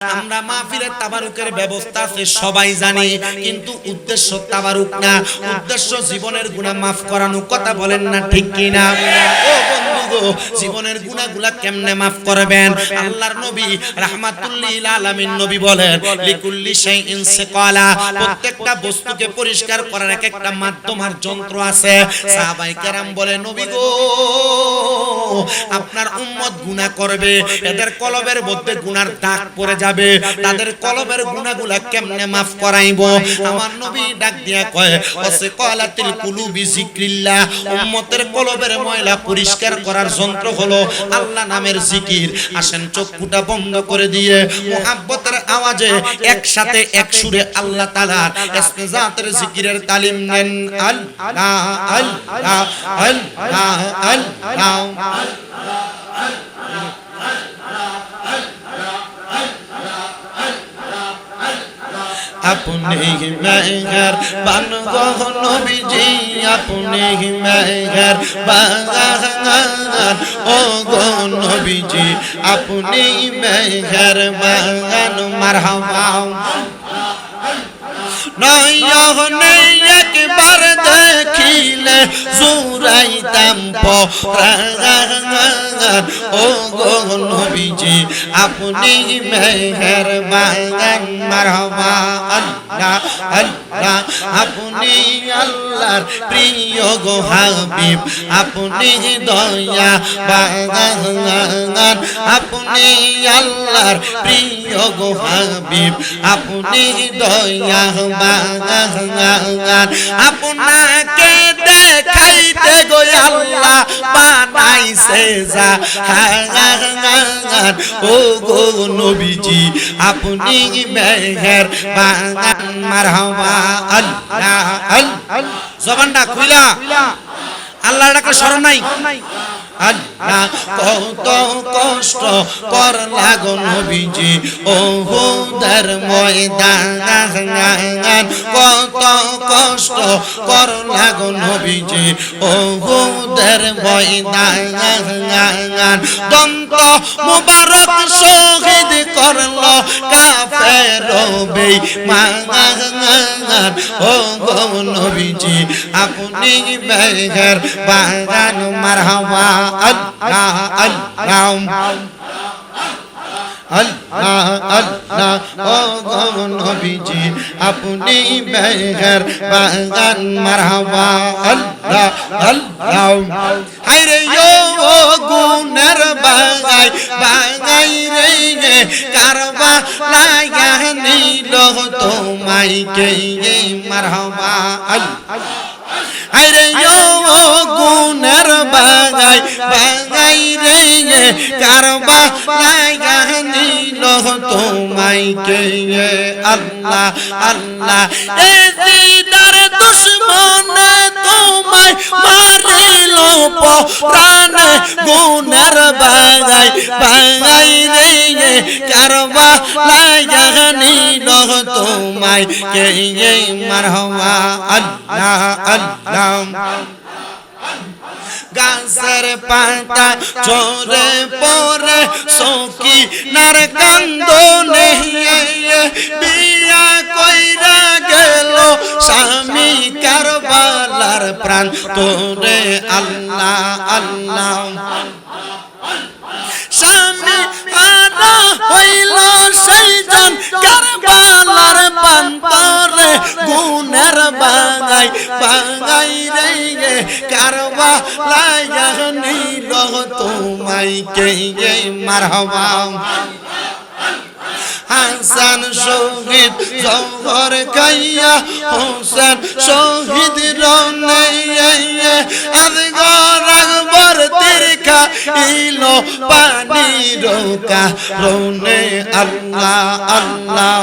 আমরা মাহফিলের তাবারুকের ব্যবস্থা আছে, সবাই জানি, কিন্তু উদ্দেশ্য তাবারুক না। উদ্দেশ্য জীবনের গুনাহ মাফ করানো, কথা বলেন না ঠিক কিনা? ও গো, জীবনের গুনাহগুলা কেমনে মাফ করবেন? আল্লাহর নবী রাহমাতুল্লিল আলামিন নবী বলেন, লিকুল্লি শাইইন সিকালা। প্রত্যেকটা বস্তুকে পরিষ্কার করার এক একটা মাধ্যম আর যন্ত্র আছে। সাহাবাই কেরাম বলে, নবী গো, আপনার উম্মত গুনাহ করবে, এদের কলবের মধ্যে গুনার দাগ পড়ে যাবে, তাদের কলবের গুনাহগুলা কেমনে মাফ করাইব? আমার নবী ডাক দিয়া কয় ওসে কলাতিল কুলুবি জিক্রিল্লাহ উম্মতের কলবের ময়লা পরিষ্কার করার যন্ত্র হলো আল্লাহ নামের জিকির। আসেন চক্ষুটা বন্ধ করে দিয়ে মোহাব্বতের আওয়াজে একসাথে এক সুরে আল্লাহ তালার ইস্তেজাতের জিকিরের তালিম নেন। আল্লাহ আল্লাহ আল্লাহ আল্লাহ। আপনি মেঘর বান গহ নবীজি আপনি মেঘর বাগান ও গো নবীজি আপনি মেঘর বাগান মারহাবা। একবার দেখিলে জুরাইতাম পরাগান ও গো নবীজি আপনি মেহের বাগান মারহাবা আল্লাহ আল্লাহ আপনি আল্লাহর প্রিয় গো হাবিব আপনি দয়া বাগান আপনি আল্লাহর প্রিয় গো হাবিব আপনি দয়া বাগান আপনাকে দেখাইতে গো আল্লাহ বানাইছে যা ও গো নবীজি আপনি মেহের বাগান মারহামা আল্লাহ আল জবানটা খুইলা আল্লাহটাকে স্মরণ নাই আল্লাহ কত কষ্ট কর লাগো নবীজি। ও হুদার ময়দান কত কষ্ট কর লাগো নবীজি। ও হুদার ময়দান দন্ত মুবারক শহীদ করল কাফের বে মান ও গো নবীজি, আপনি বেঘর বাগান, মারহাবা, আল্লাহ আল্লাহ। আল্লাহ আল্লাহ। ও আপনি বেঘর বাগান, মারহাবা, আল্লাহ আল্লাহ। হায়রে ও গুনের বাগাই বাগাই রে কারবা লাগা নিল তোমাই কে মারহাবা আল্লাহ আরে ও গুনের বাগাই বাগাই রে কারবা লাগা নিল তোমাই কে আল্লাহ আল্লাহ এ দিদার দুশ্মন তোমায় মারিল প্রাণে গুনের বাগাই বাগাই রে কারবা লাগা নিল তোমায়। কে মারহমা, আল্লাহ আল্লাহ। গাছের পাতা চোরে পরে সকি নার কান্দ বিয়া কইরা গেল স্বামী কারবালার প্রাণ তোরে আল্লাহ আল্লাহ। স্বামী আনা হইল সেইজন কারবালার পান্তরে গুনের বাঙাই বাঙাই রে কারবা লাইয়া নিল তোমাই কে গে মারহবা। হাসান শহীদ জহর কাইয়া হোসেন শহীদ রনে আজগর আকবর তিরকা ইলো পানি রোকা রনে আল্লাহ আল্লাহ।